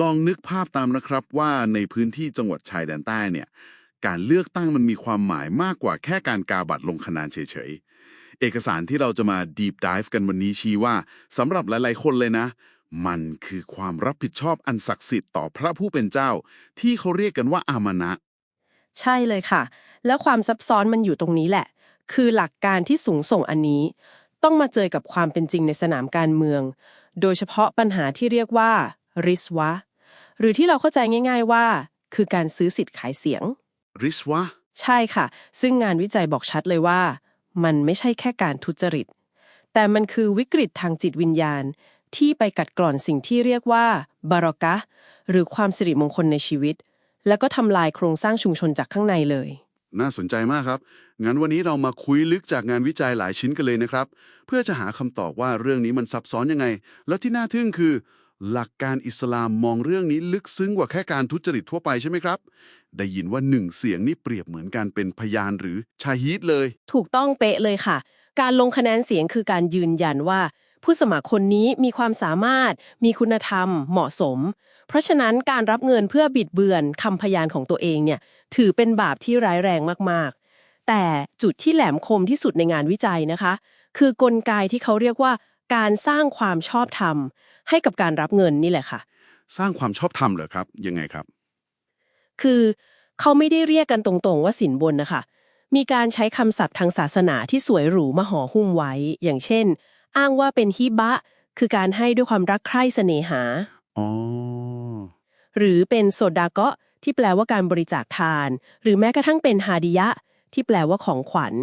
ลองนึกภาพตามนะครับว่าในพื้นที่จังหวัดชายแดนใต้เนี่ยการเลือกตั้งมันมีความหมายมากกว่าแค่การกาบัตรลงคะแนนเฉยๆ เอกสารที่เราจะมา deep dive กันวันนี้ชี้ว่าสำหรับหลายๆคนเลยนะ มันคือความรับผิดชอบอันศักดิ์สิทธิ์ต่อพระผู้เป็นเจ้า ที่เขาเรียกกันว่าอามานะ ใช่เลยค่ะ แล้วความซับซ้อนมันอยู่ตรงนี้แหละ คือหลักการที่สูงส่งอันนี้ ต้องมาเจอกับความเป็นจริงในสนามการเมือง โดยเฉพาะปัญหาที่เรียกว่า ริสวะ หรือที่เราเข้าใจง่าย ๆว่า คือการซื้อสิทธิ์ขายเสียง ริสวะ ใช่ค่ะ ซึ่งงานวิจัยบอกชัดเลยว่า มันไม่ใช่แค่การทุจริต แต่มันคือวิกฤตทางจิตวิญญาณ ที่ไปกัดกร่อนสิ่งที่เรียกว่าบารอกะห์หรือความสิริมงคลในชีวิต แล้วก็ทำลายโครงสร้างชุมชนจากข้างในเลย น่าสนใจมากครับ งั้นวันนี้เรามาคุยลึกจากงานวิจัยหลายชิ้นกันเลยนะครับ เพื่อจะหาคำตอบว่าเรื่องนี้มันซับซ้อนยังไง แล้วที่น่าทึ่งคือ หลักการอิสลามมองเรื่องนี้ลึกซึ้งกว่าแค่การทุจริตทั่วไปใช่ไหมครับ ได้ยินว่าหนึ่งเสียงนี่เปรียบเหมือนการเป็นพยานหรือชาฮีดเลย ถูกต้องเป๊ะเลยค่ะ การลงคะแนนเสียงคือการยืนยันว่า ผู้สมัครคนนี้มีความสามารถ มีคุณธรรม เหมาะสม เพราะฉะนั้นการรับเงินเพื่อบิดเบือนคำพยานของตัวเองเนี่ยถือเป็นบาปที่ร้ายแรงมากๆ แต่จุดที่แหลมคมที่สุดในงานวิจัยนะคะ คือกลไกที่เขาเรียกว่า การสร้างความชอบธรรมให้กับการรับเงินนี่แหละค่ะ สร้างความชอบธรรมเหรอครับยังไงครับ คือเขาไม่ได้เรียกกันตรงๆ ว่าสินบนนะคะ มีการใช้คำศัพท์ทางศาสนาที่สวยหรูมาห่อหุ้มไว้ อย่างเช่น อ้างว่าเป็นฮิบะ คือการให้ด้วยความรักใคร่เสน่หาอ๋อหรือเป็นโซดาเกะที่แปลว่าการบริจาคทาน หรือแม้กระทั่งเป็นฮาดิยะ ที่แปลว่าของขวัญ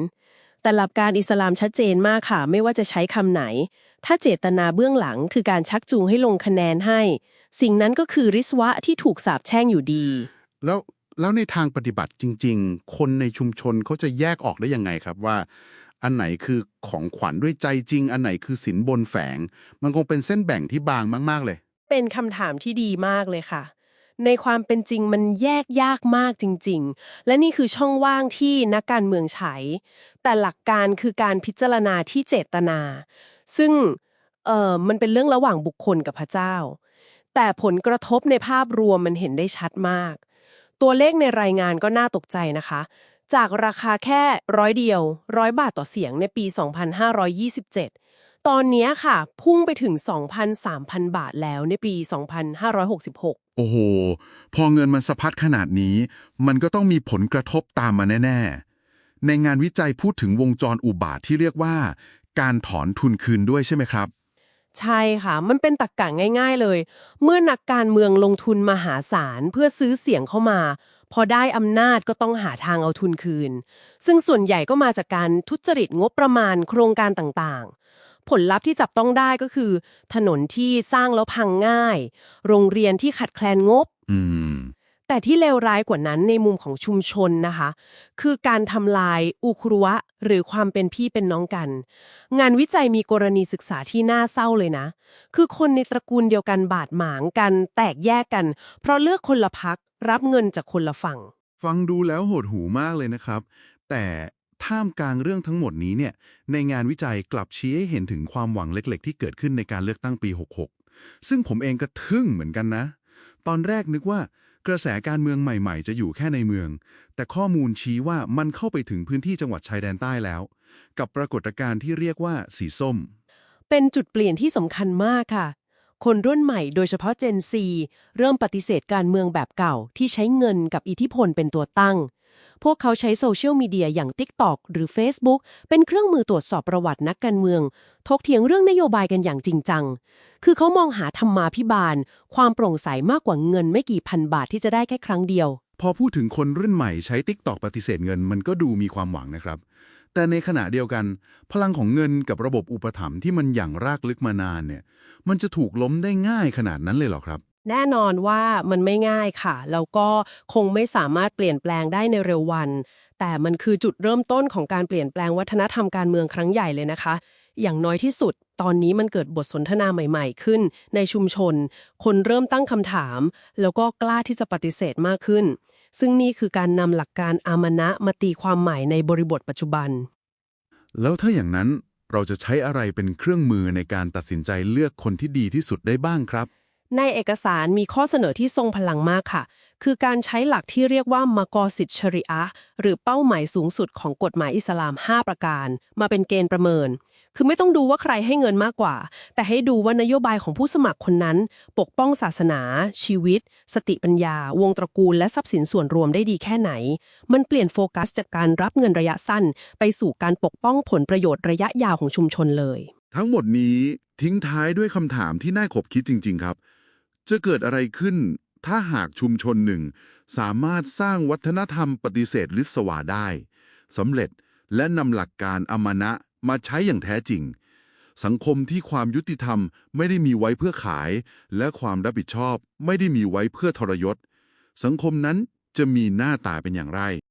แต่หลักการอิสลามชัดเจนมากค่ะ ไม่ว่าจะใช้คำไหน ถ้าเจตนาเบื้องหลังคือการชักจูงให้ลงคะแนนให้ สิ่งนั้นก็คือริสวะที่ถูกสาปแช่งอยู่ดี แล้วแล้วในทางปฏิบัติจริง ๆ คนในชุมชนเขาจะแยกออกได้ยังไงครับว่า อันไหนคือของขวัญด้วยใจจริง อันไหนคือสินบนแฝง มันคงเป็นเส้นแบ่งที่บางมาก ๆเลย เป็นคำถามที่ดีมากเลยค่ะ ในความเป็นจริงมันแยกยากมากจริง ๆ และนี่คือช่องว่างที่นักการเมืองใช้ แต่หลักการคือการพิจารณาที่เจตนา ซึ่งเออมันเป็นเรื่องระหว่างบุคคลกับพระเจ้า แต่ผลกระทบในภาพรวมมันเห็นได้ชัดมาก ตัวเลขในรายงานก็น่าตกใจนะคะ จากราคาแค่ร้อยเดียวร้อยบาทต่อเสียงในปี 2527 ตอนเนี้ยค่ะ พุ่งไปถึง 2,000-3,000 บาทแล้วในปี 2566 โอ้โห พอเงินมันสะพัดขนาดนี้ มันก็ต้องมีผลกระทบตามมาแน่ ๆ ในงานวิจัยพูดถึงวงจรอุบาทที่เรียกว่า การถอนทุนคืนด้วยใช่ไหมครับ ใช่ค่ะ มันเป็นตรกกะง่าย ๆเลย เมื่อนักการเมืองลงทุนมหาศาลเพื่อซื้อเสียงเข้ามา พอได้อำนาจก็ต้องหาทางเอาทุนคืน ซึ่งส่วนใหญ่ก็มาจากการทุจริตงบประมาณโครงการต่างๆ ผลลัพธ์ที่จับต้องได้ก็คือ ถนนที่สร้างแล้วพังง่าย โรงเรียนที่ขัดแคลนงบ อืม แต่ที่เลวร้ายกว่านั้นในมุมของชุมชนนะคะ คือการทำลายอุครุวะ หรือความเป็นพี่เป็นน้องกัน งานวิจัยมีกรณีศึกษาที่น่าเศร้าเลยนะ คือคนในตระกูลเดียวกันบาดหมางกัน แตกแยกกัน เพราะเลือกคนละพักรับเงินจากคนละฝั่ง ฟังดูแล้วโหดหูมากเลยนะครับ แต่ ท่ามกลางเรื่องทั้งหมดนี้เนี่ยในงานวิจัยกลับชี้ให้เห็นถึงความหวังเล็ก ๆ ที่เกิดขึ้นในการเลือกตั้งปี 66 ซึ่งผมเองก็ทึ่งเหมือนกันนะ ตอนแรกนึกว่ากระแสการเมืองใหม่ๆ จะอยู่แค่ในเมือง แต่ข้อมูลชี้ว่ามันเข้าไปถึงพื้นที่จังหวัดชายแดนใต้แล้ว กับปรากฏการณ์ที่เรียกว่าสีส้ม เป็นจุดเปลี่ยนที่สำคัญมากค่ะ คนรุ่นใหม่โดยเฉพาะ Gen Z เริ่มปฏิเสธการเมืองแบบเก่าที่ใช้เงินกับอิทธิพลเป็นตัวตั้ง พวกเขาใช้โซเชียลมีเดียอย่าง TikTok หรือ Facebook เป็นเครื่องมือตรวจสอบประวัตินักการเมือง ทกเถียงเรื่องนโยบายกันอย่างจริงจัง คือเขามองหาธรรมาภิบาล ความโปร่งใสมากกว่าเงินไม่กี่พันบาทที่จะได้แค่ครั้งเดียว พอพูดถึงคนรุ่นใหม่ใช้ติ๊กตอกปฏิเสธเงินมันก็ดูมีความหวังนะครับ แต่ในขณะเดียวกัน พลังของเงินกับระบบอุปถัมภ์ที่มันอย่างรากลึกมานานเนี่ย มันจะถูกล้มได้ง่ายขนาดนั้นเลยเหรอครับ แน่นอนว่ามันไม่ง่ายค่ะ แล้วก็คงไม่สามารถเปลี่ยนแปลงได้ในเร็ววัน แต่มันคือจุดเริ่มต้นของการเปลี่ยนแปลงวัฒนธรรมการเมืองครั้งใหญ่เลยนะคะ อย่างน้อยที่สุด ตอนนี้มันเกิดบทสนทนาใหม่ ๆ ขึ้น ในชุมชน คนเริ่มตั้งคำถาม แล้วก็กล้าที่จะปฏิเสธมากขึ้น ซึ่งนี่คือการนำหลักการอามนะมาตีความใหมายในบริบทปัจจุบัน แล้วถ้าอย่างนั้นเราจะใช้อะไรเป็นเครื่องมือในการตัดสินใจเลือกคนที่ดีที่สุดได้บ้างครับ ในเอกสารมีข้อเสนอที่ทรงพลังมากค่ะ คือการใช้หลักที่เรียกว่ามากอสิทธิชริอะหรือเป้าหมายสูงสุดของกฎหมายอิสลาม 5 ประการ มาเป็นเกณฑ์ประเมิน คือไม่ต้องดูว่าใครให้เงินมากกว่า แต่ให้ดูว่านโยบายของผู้สมัครคนนั้น ปกป้องศาสนา ชีวิต สติปัญญา วงตระกูล และทรัพย์สินส่วนรวมได้ดีแค่ไหน มันเปลี่ยนโฟกัสจากการรับเงินระยะสั้น ไปสู่การปกป้องผลประโยชน์ระยะยาวของชุมชนเลย ทั้งหมดนี้ทิ้งท้ายด้วยคำถามที่น่าขบคิดจริง ๆ ครับ จะเกิดอะไรขึ้น ถ้าหากชุมชนหนึ่ง สามารถสร้างวัฒนธรรมปฏิเสธลิษวาได้สำเร็จและนำหลักการอมนะมาใช้อย่างแท้จริง สังคมที่ความยุติธรรมไม่ได้มีไว้เพื่อขาย และความรับผิดชอบไม่ได้มีไว้เพื่อทรยศ สังคมนั้นจะมีหน้าตาเป็นอย่างไร